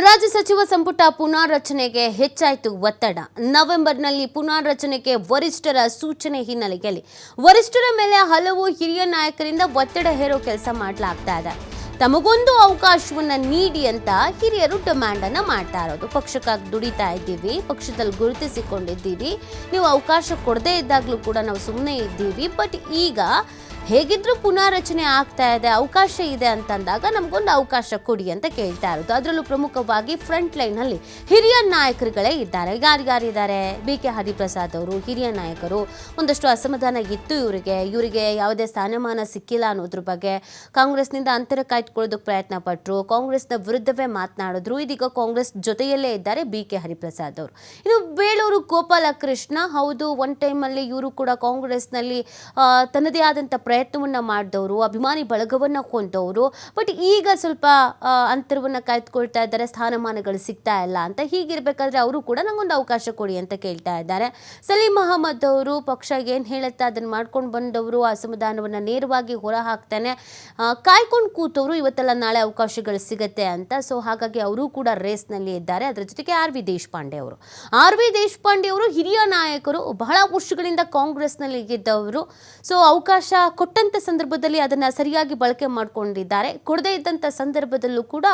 ರಾಜ್ಯ ಸಚಿವ ಸಂಪುಟ ಪುನಾರಚನೆಗೆ ಹೆಚ್ಚಾಯಿತು ಒತ್ತಡ. ನವೆಂಬರ್ನಲ್ಲಿ ಪುನಾರಚನೆಗೆ ವರಿಷ್ಠರ ಸೂಚನೆ ಹಿನ್ನೆಲೆಯಲ್ಲಿ ವರಿಷ್ಠರ ಮೇಲೆ ಹಲವು ಹಿರಿಯ ನಾಯಕರಿಂದ ಒತ್ತಡ ಹೇರೋ ಕೆಲಸ ಮಾಡಲಾಗ್ತಾ ಇದೆ. ತಮಗೊಂದು ಅವಕಾಶವನ್ನು ನೀಡಿ ಅಂತ ಹಿರಿಯರು ಡಿಮ್ಯಾಂಡ್ ಅನ್ನ ಮಾಡ್ತಾ ಇರೋದು. ಪಕ್ಷಕ್ಕಾಗಿ ದುಡಿತಾ ಇದ್ದೀವಿ, ಪಕ್ಷದಲ್ಲಿ ಗುರುತಿಸಿಕೊಂಡಿದ್ದೀವಿ. ನೀವು ಅವಕಾಶ ಕೊಡದೇ ಇದ್ದಾಗಲೂ ಕೂಡ ನಾವು ಸುಮ್ಮನೆ ಇದ್ದೀವಿ. ಬಟ್ ಈಗ ಹೇಗಿದ್ರೂ ಪುನಾರಚನೆ ಆಗ್ತಾ ಇದೆ, ಅವಕಾಶ ಇದೆ ಅಂತಂದಾಗ ನಮಗೊಂದು ಅವಕಾಶ ಕೊಡಿ ಅಂತ ಕೇಳ್ತಾ ಇರೋದು. ಅದರಲ್ಲೂ ಪ್ರಮುಖವಾಗಿ ಫ್ರಂಟ್ ಲೈನಲ್ಲಿ ಹಿರಿಯ ನಾಯಕರುಗಳೇ ಇದ್ದಾರೆ. ಯಾರ್ಯಾರಿದ್ದಾರೆ ಬಿ ಕೆ ಹರಿಪ್ರಸಾದ್ ಅವರು, ಹಿರಿಯ ನಾಯಕರು. ಒಂದಷ್ಟು ಅಸಮಾಧಾನ ಇತ್ತು ಇವರಿಗೆ. ಇವರಿಗೆ ಯಾವುದೇ ಸ್ಥಾನಮಾನ ಸಿಕ್ಕಿಲ್ಲ ಅನ್ನೋದ್ರ ಬಗ್ಗೆ ಕಾಂಗ್ರೆಸ್ನಿಂದ ಅಂತರ ಕಾಯ್ದುಕೊಳ್ಳೋದಕ್ಕೆ ಪ್ರಯತ್ನ ಪಟ್ಟರು ಕಾಂಗ್ರೆಸ್ನ ವಿರುದ್ಧವೇ ಮಾತನಾಡಿದ್ರು. ಇದೀಗ ಕಾಂಗ್ರೆಸ್ ಜೊತೆಯಲ್ಲೇ ಇದ್ದಾರೆ ಬಿ ಕೆ ಹರಿಪ್ರಸಾದ್ ಅವರು. ಇನ್ನು ಬೇಳೂರು ಗೋಪಾಲಕೃಷ್ಣ, ಹೌದು ಒನ್ ಟೈಮಲ್ಲಿ ಇವರು ಕೂಡ ಕಾಂಗ್ರೆಸ್ನಲ್ಲಿ ತನ್ನದೇ ಆದಂಥ ಪ್ರಯತ್ನವನ್ನು ಮಾಡಿದವರು, ಅಭಿಮಾನಿ ಬಳಗವನ್ನು ಹೊಂದವರು ಬಟ್ ಈಗ ಸ್ವಲ್ಪ ಅಂತರವನ್ನು ಕಾಯ್ದುಕೊಳ್ತಾ ಇದ್ದಾರೆ, ಸ್ಥಾನಮಾನಗಳು ಸಿಗ್ತಾ ಇಲ್ಲ ಅಂತ ಹೀಗಿರ್ಬೇಕಾದ್ರೆ ಅವರು ಕೂಡ ನಂಗೊಂದು ಅವಕಾಶ ಕೊಡಿ ಅಂತ ಕೇಳ್ತಾ ಇದ್ದಾರೆ. ಸಲೀಂ ಅಹಮದ್ ಅವರು ಪಕ್ಷ ಏನು ಹೇಳುತ್ತೆ ಅದನ್ನು ಮಾಡ್ಕೊಂಡು ಬಂದವರು ಅಸಮಾಧಾನವನ್ನು ನೇರವಾಗಿ ಹೊರ ಹಾಕ್ತಾನೆ ಕಾಯ್ಕೊಂಡು ಕೂತವರು ಇವತ್ತೆಲ್ಲ ನಾಳೆ ಅವಕಾಶಗಳು ಸಿಗತ್ತೆ ಅಂತ. ಸೊ ಹಾಗಾಗಿ ಅವರು ಕೂಡ ರೇಸ್ನಲ್ಲಿ ಇದ್ದಾರೆ. ಅದರ ಜೊತೆಗೆ ಆರ್ ವಿ ದೇಶಪಾಂಡೆ ಅವರು. ಆರ್ ವಿ ದೇಶಪಾಂಡೆ ಅವರು ಹಿರಿಯ ನಾಯಕರು, ಬಹಳ ವರ್ಷಗಳಿಂದ ಕಾಂಗ್ರೆಸ್ನಲ್ಲಿ ಇದ್ದವರು. ಸೊ ಅವಕಾಶ ಕೊಟ್ಟಂಥ ಸಂದರ್ಭದಲ್ಲಿ ಅದನ್ನು ಸರಿಯಾಗಿ ಬಳಕೆ ಮಾಡಿಕೊಂಡಿದ್ದಾರೆ. ಕೊಡದೇ ಇದ್ದಂಥ ಸಂದರ್ಭದಲ್ಲೂ ಕೂಡ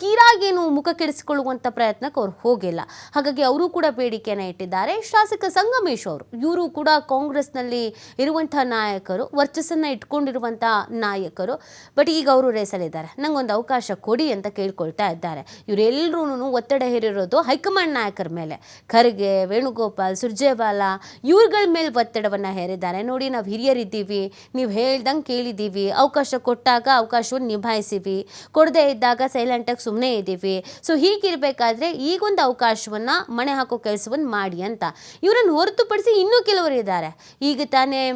ತೀರಾಗೇನು ಮುಖ ಕೆಡಿಸಿಕೊಳ್ಳುವಂಥ ಪ್ರಯತ್ನಕ್ಕೆ ಅವರು ಹೋಗಿಲ್ಲ. ಹಾಗಾಗಿ ಅವರು ಕೂಡ ಬೇಡಿಕೆಯನ್ನು ಇಟ್ಟಿದ್ದಾರೆ. ಶಾಸಕ ಸಂಗಮೇಶ್ ಅವರು, ಇವರು ಕೂಡ ಕಾಂಗ್ರೆಸ್ನಲ್ಲಿ ಇರುವಂಥ ನಾಯಕರು, ವರ್ಚಸ್ಸನ್ನು ಇಟ್ಕೊಂಡಿರುವಂಥ ನಾಯಕರು. ಬಟ್ ಈಗ ಅವರು ರೇಸಲಿದ್ದಾರೆ ನಂಗೊಂದು ಅವಕಾಶ ಕೊಡಿ ಅಂತ ಕೇಳ್ಕೊಳ್ತಾ ಇದ್ದಾರೆ. ಇವರೆಲ್ಲರೂ ಒತ್ತಡ ಹೇರಿರೋದು ಹೈಕಮಾಂಡ್ ನಾಯಕರ ಮೇಲೆ. ಖರ್ಗೆ, ವೇಣುಗೋಪಾಲ್, ಸುರ್ಜೇವಾಲಾ, ಇವ್ರಗಳ ಮೇಲೆ ಒತ್ತಡವನ್ನು ಹೇರಿದ್ದಾರೆ. ನೋಡಿ ನಾವು ಹಿರಿಯರಿದ್ದೀವಿ. ನೀವು ಹೇಳ್ದಂಗೆ ಕೇಳಿದ್ದೀವಿ. ಅವಕಾಶ ಕೊಟ್ಟಾಗ ಅವಕಾಶವನ್ನು ನಿಭಾಯಿಸಿವಿ. ಕೊಡದೇ ಇದ್ದಾಗ ಸೈಲೆಂಟಾಗಿ ಸುಮ್ಮನೆ ಇದ್ದೀವಿ. ಸೊ ಹೀಗಿರಬೇಕಾದ್ರೆ ಈಗೊಂದು ಅವಕಾಶವನ್ನು ಮಣೆ ಹಾಕೋ ಕೆಲಸವನ್ನು ಮಾಡಿ ಅಂತ. ಇವರನ್ನು ಹೊರತುಪಡಿಸಿ ಇನ್ನೂ ಕೆಲವರು ಇದ್ದಾರೆ. ಈಗ ತಾನೇ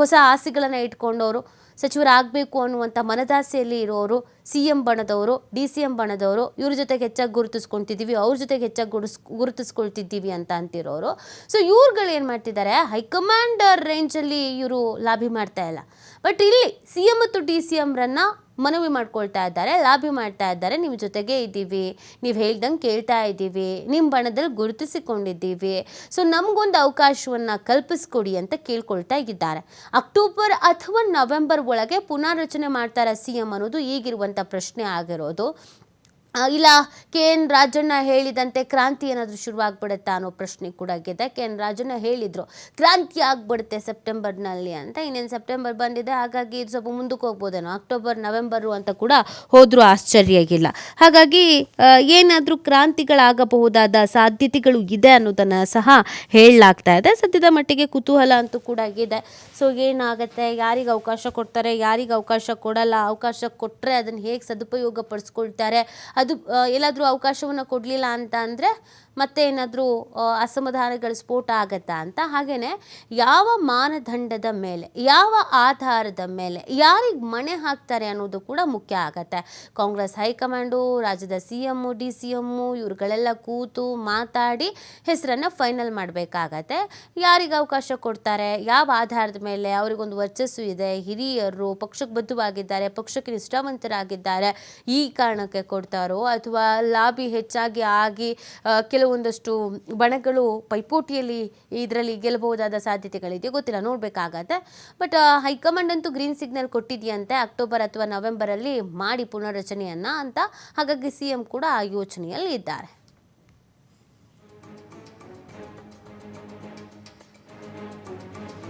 ಹೊಸ ಆಸೆಗಳನ್ನು ಇಟ್ಕೊಂಡವರು. ಸಚಿವರಾಗಬೇಕು ಅನ್ನುವಂಥ ಮನದಾಸೆಯಲ್ಲಿ ಇರೋರು ಸಿ ಎಂ ಬಣದವರು, ಡಿ ಸಿ ಎಂ ಬಣದವರು ಇವ್ರ ಜೊತೆಗೆ ಹೆಚ್ಚಾಗಿ ಗುರುತಿಸ್ಕೊಳ್ತಿದ್ದೀವಿ, ಅವ್ರ ಜೊತೆಗೆ ಹೆಚ್ಚಾಗಿ ಗುರುಸ್, ಗುರುತಿಸ್ಕೊಳ್ತಿದ್ದೀವಿ ಅಂತ ಅಂತಿರೋರು. ಸೊ ಇವ್ರುಗಳು ಏನು ಮಾಡ್ತಿದ್ದಾರೆ? ಹೈಕಮಾಂಡ್ ರೇಂಜಲ್ಲಿ ಇವರು ಲಾಭಿ ಮಾಡ್ತಾ ಇಲ್ಲ. ಬಟ್ ಇಲ್ಲಿ ಸಿ ಎಂ ಮತ್ತು ಡಿ ಸಿ ಎಮ್ರನ್ನ ಮನವಿ ಮಾಡ್ಕೊಳ್ತಾ ಇದ್ದಾರೆ, ಲಾಬಿ ಮಾಡ್ತಾ ಇದ್ದಾರೆ. ನಿಮ್ಮ ಜೊತೆಗೆ ಇದ್ದೀವಿ, ನೀವು ಹೇಳ್ದಂಗೆ ಕೇಳ್ತಾ ಇದ್ದೀವಿ ನಿಮ್ಮ ಬಣದಲ್ಲಿ ಗುರುತಿಸಿಕೊಂಡಿದ್ದೀವಿ. ಸೊ ನಮಗೊಂದು ಅವಕಾಶವನ್ನು ಕಲ್ಪಿಸ್ಕೊಡಿ ಅಂತ ಕೇಳ್ಕೊಳ್ತಾ ಇದ್ದಾರೆ. ಅಕ್ಟೋಬರ್ ಅಥವಾ ನವೆಂಬರ್ ಒಳಗೆ ಪುನಾರಚನೆ ಮಾಡ್ತಾರೆ ಸಿ ಎಂ ಅನ್ನೋದು ಈಗಿರುವಂಥ ಪ್ರಶ್ನೆ ಆಗಿರೋದು. ಇಲ್ಲ, ಕೆ ಎನ್ ರಾಜಣ್ಣ ಹೇಳಿದಂತೆ ಕ್ರಾಂತಿ ಏನಾದರೂ ಶುರುವಾಗ್ಬಿಡುತ್ತಾ ಅನ್ನೋ ಪ್ರಶ್ನೆ ಕೂಡ ಆಗಿದೆ ಕೆ ಎನ್ ರಾಜಣ್ಣ ಹೇಳಿದರು, ಕ್ರಾಂತಿ ಆಗ್ಬಿಡುತ್ತೆ ಸೆಪ್ಟೆಂಬರ್ನಲ್ಲಿ ಅಂತ. ಇನ್ನೇನು ಸೆಪ್ಟೆಂಬರ್ ಬಂದಿದೆ, ಹಾಗಾಗಿ ಇದು ಸ್ವಲ್ಪ ಮುಂದಕ್ಕೆ ಹೋಗ್ಬೋದೇನೋ. ಅಕ್ಟೋಬರ್, ನವೆಂಬರು ಅಂತ ಕೂಡ ಹೋದರೂ ಆಶ್ಚರ್ಯ ಇಲ್ಲ ಹಾಗಾಗಿ ಏನಾದರೂ ಕ್ರಾಂತಿಗಳಾಗಬಹುದಾದ ಸಾಧ್ಯತೆಗಳು ಇದೆ ಅನ್ನೋದನ್ನು ಸಹ ಹೇಳಲಾಗ್ತಾ ಇದೆ. ಸದ್ಯದ ಮಟ್ಟಿಗೆ ಕುತೂಹಲ ಅಂತೂ ಕೂಡ ಇದೆ ಸೊ, ಏನಾಗುತ್ತೆ? ಯಾರಿಗೆ ಅವಕಾಶ ಕೊಡ್ತಾರೆ? ಯಾರಿಗೆ ಅವಕಾಶ ಕೊಡಲ್ಲ? ಅವಕಾಶ ಕೊಟ್ಟರೆ ಅದನ್ನು ಹೇಗೆ ಸದುಪಯೋಗ ಪಡಿಸ್ಕೊಳ್ತಾರೆ ಆ, ಎಲ್ಲಾದರೂ ಅವಕಾಶವನ್ನು ಕೊಡಲಿಲ್ಲ ಅಂತ ಅಂದರೆ ಮತ್ತೆ ಏನಾದರೂ ಅಸಮಾಧಾನಗಳ ಸ್ಫೋಟ ಆಗತ್ತಾ ಅಂತ? ಹಾಗೆಯೇ ಯಾವ ಮಾನದಂಡದ ಮೇಲೆ ಯಾವ ಆಧಾರದ ಮೇಲೆ ಯಾರಿಗೆ ಮಣೆ ಹಾಕ್ತಾರೆ ಅನ್ನೋದು ಕೂಡ ಮುಖ್ಯ ಆಗತ್ತೆ. ಕಾಂಗ್ರೆಸ್ ಹೈಕಮಾಂಡು ರಾಜ್ಯದ C M D C M ಇವ್ರುಗಳೆಲ್ಲ ಕೂತು ಮಾತಾಡಿ ಹೆಸರನ್ನು ಫೈನಲ್ ಮಾಡಬೇಕಾಗತ್ತೆ. ಯಾರಿಗೆ ಅವಕಾಶ ಕೊಡ್ತಾರೆ? ಯಾವ ಆಧಾರದ ಮೇಲೆ? ಅವರಿಗೊಂದು ವರ್ಚಸ್ಸು ಇದೆ. ಹಿರಿಯರು ಪಕ್ಷಕ್ಕೆ ಬದ್ಧವಾಗಿದ್ದಾರೆ ಪಕ್ಷಕ್ಕೆ ನಿಷ್ಠಾವಂತರಾಗಿದ್ದಾರೆ. ಈ ಕಾರಣಕ್ಕೆ ಕೊಡ್ತಾರೋ ಅಥವಾ ಲಾಬಿ ಹೆಚ್ಚಾಗಿ ಆಗಿ ಕೆಲವೊಂದಷ್ಟು ಬಣಗಳು ಪೈಪೋಟಿಯಲ್ಲಿ ಇದರಲ್ಲಿ ಗೆಲ್ಲಬಹುದಾದ ಸಾಧ್ಯತೆಗಳಿದೆ, ಗೊತ್ತಿಲ್ಲ, ನೋಡಬೇಕಾಗತ್ತೆ. ಬಟ್ ಹೈಕಮಾಂಡ್ ಅಂತೂ ಗ್ರೀನ್ ಸಿಗ್ನಲ್ ಕೊಟ್ಟಿದೆಯಂತೆ ಅಕ್ಟೋಬರ್ ಅಥವಾ ನವೆಂಬರಲ್ಲಿ ಮಾಡಿ ಪುನರ್ರಚನೆಯನ್ನು ಅಂತ ಹಾಗಾಗಿ ಸಿ ಎಂ ಕೂಡ ಆ ಯೋಚನೆಯಲ್ಲಿ ಇದ್ದಾರೆ.